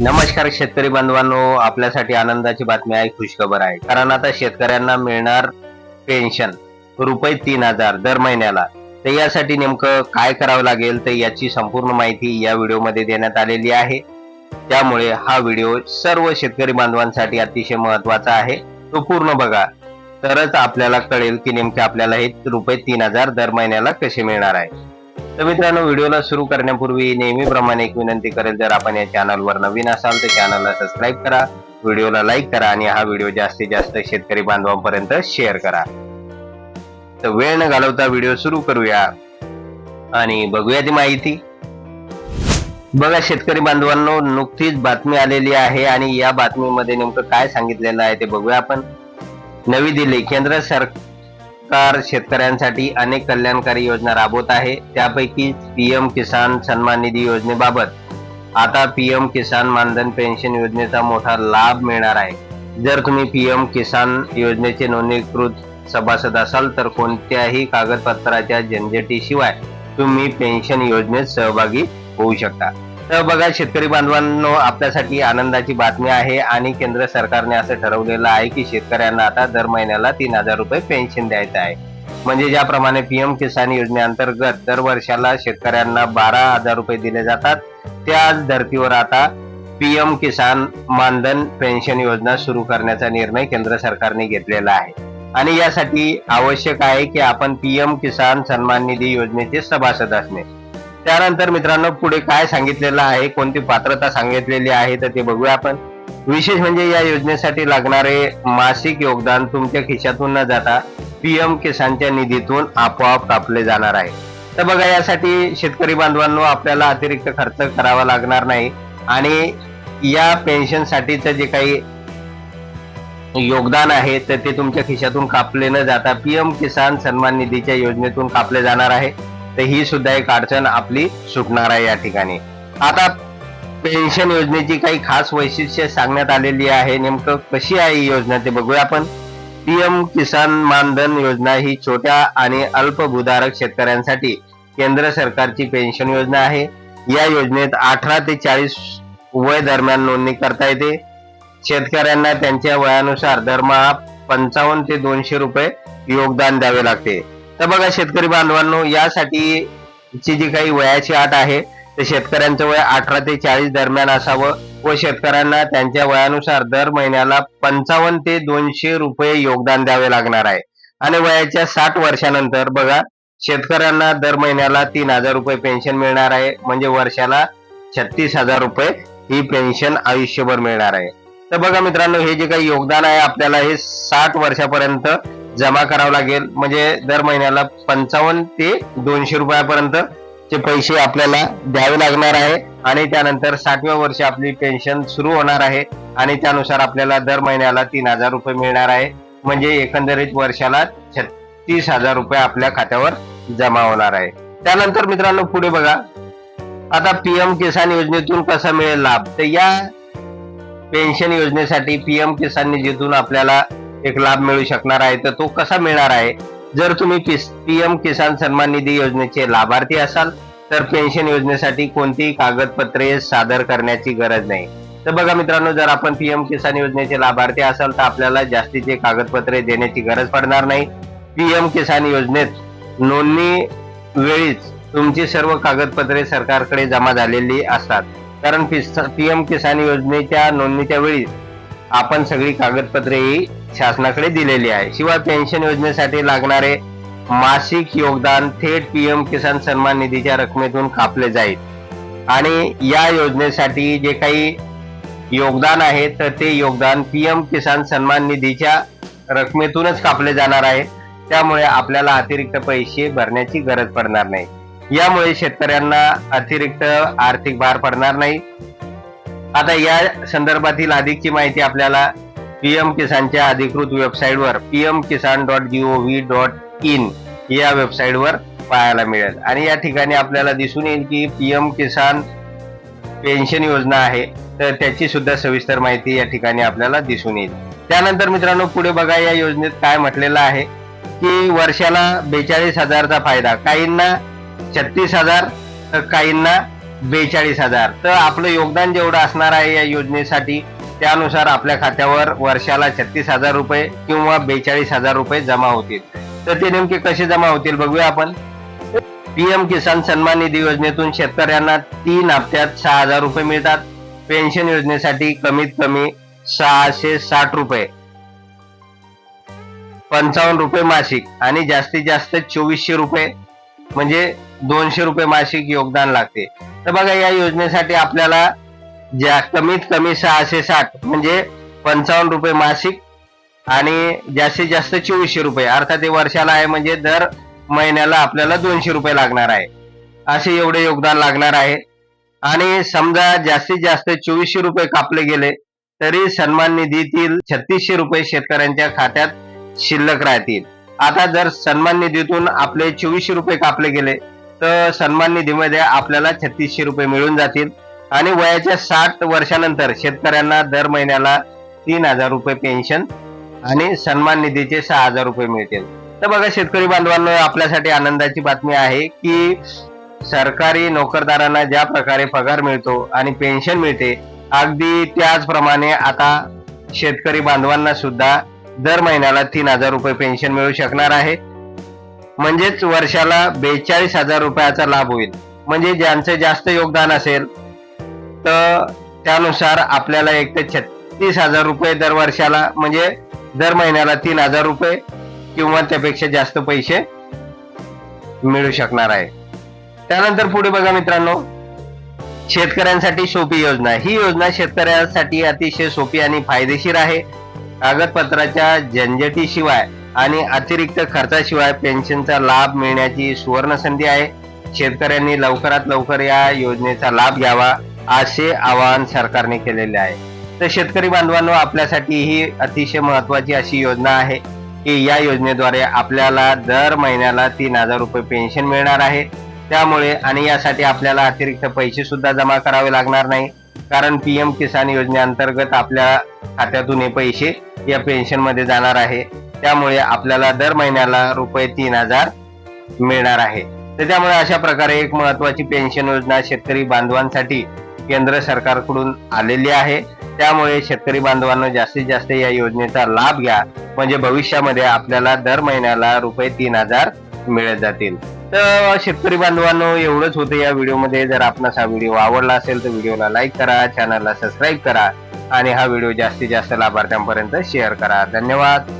नमस्कार शेतकरी बांधवांनो आपल्यासाठी आनंदाची बातमी आहे खुशखबर आहे. कारण आता शेतकऱ्यांना मिळणार पेन्शन रुपये तीन हजार दर महिन्याला. तर यासाठी नेमकं काय करावं लागेल तर याची संपूर्ण माहिती या व्हिडिओमध्ये देण्यात आलेली आहे. त्यामुळे हा व्हिडिओ सर्व शेतकरी बांधवांसाठी अतिशय महत्त्वाचा आहे. तो पूर्ण बघा. तरच आपल्याला कळेल की नेमके आपल्याला हे रुपये तीन हजार दर महिन्याला कसे मिळणार आहे. तर मित्रांनो व्हिडिओला सुरू करण्यापूर्वी नेहमीप्रमाणे एक विनंती करेल जर आपण या चॅनलवर नवीन असाल तर चॅनलला सबस्क्राईब करा व्हिडिओला लाईक करा आणि हा व्हिडिओ जास्तीत जास्त शेतकरी बांधवांपर्यंत शेअर करा. तर वेळ न घालवता व्हिडिओ सुरू करूया आणि बघूया ती माहिती. बघा शेतकरी बांधवांनो नुकतीच बातमी आलेली आहे आणि या बातमीमध्ये नेमकं काय सांगितलेलं आहे ते बघूया आपण. नवी दिल्ली केंद्र सरकार शेतकऱ्यांसाठी अनेक कल्याणकारी योजना राबवत आहे. त्यापैकी पीएम किसान सन्मान निधी योजनेबाबत आता पीएम किसान मानधन पेन्शन योजनेचा मोठा लाभ मिळणार आहे. जर तुम्ही पीएम किसान योजनेचे नोंदणीकृत सभासद असाल तर कोणत्याही कागदपत्राच्या झंझटीशिवाय तुम्ही पेन्शन योजनेत सहभागी होऊ शकता. तर बघा शेतकरी बांधवांनो आपल्यासाठी आनंदाची बातमी आहे आणि केंद्र सरकारने असं ठरवलेलं आहे की शेतकऱ्यांना आता दर महिन्याला तीन हजार रुपये पेन्शन द्यायचं आहे. म्हणजे ज्याप्रमाणे पीएम किसान योजनेअंतर्गत दर वर्षाला शेतकऱ्यांना बारा हजार रुपये दिले जातात त्याच धर्तीवर आता पीएम किसान मानधन पेन्शन योजना सुरू करण्याचा निर्णय केंद्र सरकारने घेतलेला आहे. आणि यासाठी आवश्यक आहे की आपण पीएम किसान सन्मान निधी योजनेचे सभासद असणे. त्यानंतर मित्रांनो पुढे काय सांगितलेलं आहे? कोणती पात्रता सांगितलेली आहे? तर ते बघूया आपण. विशेष म्हणजे या योजनेसाठी लागणारे मासिक योगदान तुमच्या खिशातून न जाता पीएम किसानच्या निधीतून आपोआप कापले जाणार आहे. तर बघा यासाठी शेतकरी बांधवांनो आपल्याला अतिरिक्त खर्च करावा लागणार नाही. आणि या पेन्शनसाठीचं जे काही योगदान आहे तर ते तुमच्या खिशातून कापले न जाता पीएम किसान सन्मान निधीच्या योजनेतून कापले जाणार आहे. तर ही सुद्धा एक अडचण आपली सुटणार आहे या ठिकाणी. आता पेन्शन योजनेची काही खास वैशिष्ट्ये सांगण्यात आलेली आहे. नेमकं कशी आहे ही योजना ते बघूया आपण. पीएम किसान मानधन योजना ही छोट्या आणि अल्पभूधारक शेतकऱ्यांसाठी केंद्र सरकारची पेन्शन योजना आहे. या योजनेत अठरा ते चाळीस वय दरम्यान नोंदणी करता येते. शेतकऱ्यांना त्यांच्या वयानुसार दरमहा पंचावन्न ते दोनशे रुपये योगदान द्यावे लागते. तर बघा शेतकरी बांधवांनो यासाठी ची जी काही वयाची अट आहे तर शेतकऱ्यांचं वय अठरा ते चाळीस दरम्यान असावं व शेतकऱ्यांना त्यांच्या वयानुसार दर महिन्याला पंचावन्न ते दोनशे रुपये योगदान द्यावे लागणार आहे. आणि वयाच्या साठ वर्षानंतर बघा शेतकऱ्यांना दर महिन्याला तीन हजार रुपये पेन्शन मिळणार आहे. म्हणजे वर्षाला छत्तीस हजार रुपये ही पेन्शन आयुष्यभर मिळणार आहे. तर बघा मित्रांनो हे जे काही योगदान आहे आपल्याला हे साठ वर्षापर्यंत जमा करावं लागेल. म्हणजे दर महिन्याला पंचावन्न ते दोनशे रुपयापर्यंत चे पैसे आपल्याला द्यावे लागणार आहे. आणि त्यानंतर साठव्या वर्षी आपली पेन्शन सुरू होणार आहे. आणि त्यानुसार आपल्याला दर महिन्याला तीन हजार रुपये मिळणार आहे. म्हणजे एकंदरीत वर्षाला छत्तीस हजार रुपये आपल्या खात्यावर जमा होणार आहे. त्यानंतर मित्रांनो पुढे बघा. आता पीएम किसान योजनेतून कसा मिळेल लाभ? तर या पेन्शन योजनेसाठी पीएम किसान निधीतून आपल्याला एक लाभ मिळू शकणार आहे तर तो कसा मिळणार आहे? जर तुम्ही पीएम किसान सन्मान निधी योजनेचे लाभार्थी असाल तर पेन्शन योजनेसाठी कोणतीही कागदपत्रे सादर करण्याची गरज नाही. तर बघा मित्रांनो जर आपण पीएम किसान योजनेचे लाभार्थी असाल तर आपल्याला जास्तीचे कागदपत्रे देण्याची गरज पडणार नाही. पीएम किसान योजनेत नोंदणी वेळीच तुमची सर्व कागदपत्रे सरकारकडे जमा झालेली असतात. कारण पीएम किसान योजनेच्या नोंदणीच्या वेळी आपण सगळी कागदपत्रेही शासनाकडे दिलेली आहे. शिवाय पेन्शन योजनेसाठी लागणारे मासिक योगदान थेट पीएम किसान सन्मान निधीच्या रकमेतून कापले जाईल. आणि या योजनेसाठी जे काही योगदान आहे तर ते योगदान पीएम किसान सन्मान निधीच्या रकमेतूनच कापले जाणार आहे. त्यामुळे आपल्याला अतिरिक्त पैसे भरण्याची गरज पडणार नाही. यामुळे शेतकऱ्यांना अतिरिक्त आर्थिक भार पडणार नाही. आता या संदर्भातील अधिकची माहिती आपल्याला पीएम किसानच्या अधिकृत वेबसाईटवर PM Kisan dot G O V dot in या वेबसाईटवर पाहायला मिळेल. आणि या ठिकाणी आपल्याला दिसून येईल की पीएम किसान पेन्शन योजना आहे तर त्याची सुद्धा सविस्तर माहिती या ठिकाणी आपल्याला दिसून येईल. त्यानंतर मित्रांनो पुढे बघा या योजनेत काय म्हटलेलं आहे की वर्षाला बेचाळीस हजारचा फायदा काहींना छत्तीस हजार तर काहींना बेचाळीस हजार. तर आपलं योगदान जेवढं असणार आहे या योजनेसाठी त्यानुसार आपल्या खात्यावर वर्षाला छत्तीस हजार रुपये किंवा बेचाळीस हजार रुपये जमा होतील. तर ते नेमके कसे जमा होतील बघूया आपण. पीएम किसान सन्मान निधी योजनेतून शेतकऱ्यांना तीन हप्त्यात सहा हजार रुपये मिळतात. पेन्शन योजनेसाठी कमीत कमी सहाशे साठ रुपये. पंचावन्न रुपये मासिक आणि जास्तीत जास्त चोवीसशे रुपये म्हणजे दोनशे रुपये मासिक योगदान लागते. तर बघा या योजनेसाठी आपल्याला ज्या कमीत कमी सहाशे साठ म्हणजे पंचावन्न रुपये मासिक आणि जास्तीत जास्त चोवीसशे रुपये. अर्थात ते वर्षाला आहे म्हणजे दर महिन्याला आपल्याला दोनशे रुपये लागणार आहे. असे एवढे योगदान लागणार आहे. आणि समजा जास्तीत जास्त चोवीसशे रुपये कापले गेले तरी सन्मान निधीतील छत्तीसशे रुपये शेतकऱ्यांच्या खात्यात शिल्लक राहतील. आता जर सन्मान निधीतून आपले चोवीसशे रुपये कापले गेले तर सन्मान निधीमध्ये आपल्याला छत्तीसशे रुपये मिळून जातील. आणि वयाच्या साठ वर्षानंतर शेतकऱ्यांना दर महिन्याला तीन हजार रुपये पेन्शन आणि सन्मान निधीचे सहा हजार रुपये मिळतील. तर बघा शेतकरी बांधवांनो आपल्यासाठी आनंदाची बातमी आहे की सरकारी नोकरदारांना ज्या प्रकारे पगार मिळतो आणि पेन्शन मिळते अगदी त्याचप्रमाणे आता शेतकरी बांधवांना सुद्धा दर महिन्याला तीन हजार रुपये पेन्शन मिळू शकणार आहे. म्हणजेच वर्षाला बेचाळीस हजार रुपयाचा लाभ होईल. म्हणजे ज्यांचं जास्त योगदान असेल तर त्यानुसार आपल्याला एक ते छत्तीस हजार रुपये दर वर्षाला म्हणजे दर महिन्याला तीन हजार रुपये किंवा त्यापेक्षा जास्त पैसे मिळू शकणार आहे. त्यानंतर पुढे बघा मित्रांनो शेतकऱ्यांसाठी सोपी योजना. ही योजना शेतकऱ्यांसाठी अतिशय सोपी आणि फायदेशीर आहे. कागदपत्राच्या झंझटीशिवाय आणि अतिरिक्त खर्चाशिवाय पेन्शनचा लाभ मिळण्याची सुवर्ण संधी आहे. शेतकऱ्यांनी लवकरात लवकर या योजनेचा लाभ घ्यावा. असे आवाहन सरकारने केलेले आहे. तर शेतकरी बांधवांनो आपल्यासाठी ही अतिशय महत्वाची अशी योजना आहे की या योजनेद्वारे आपल्याला दर महिन्याला तीन हजार रुपये पेन्शन मिळणार आहे. त्यामुळे आणि यासाठी आपल्याला अतिरिक्त पैसे सुद्धा जमा करावे लागणार नाही. कारण पी एम किसान योजनेअंतर्गत आपल्या खात्यातून हे पैसे या पेन्शनमध्ये जाणार आहे. त्यामुळे आपल्याला दर महिन्याला रुपये तीन हजार मिळणार आहे. तर त्यामुळे अशा प्रकारे एक महत्वाची पेन्शन योजना शेतकरी बांधवांसाठी केंद्र सरकारकडून आलेली आहे. त्यामुळे शेतकरी बांधवांना जास्तीत जास्त या योजनेचा लाभ घ्या. म्हणजे भविष्यामध्ये आपल्याला दर महिन्याला रुपये तीन हजार मिळत जातील. तर शेतकरी बांधवांनो एवढंच होतं या व्हिडिओमध्ये. जर आपणास हा व्हिडिओ आवडला असेल तर व्हिडिओला लाईक करा चॅनलला सबस्क्राईब करा आणि हा व्हिडिओ जास्तीत जास्त लाभार्थ्यांपर्यंत शेअर करा. धन्यवाद.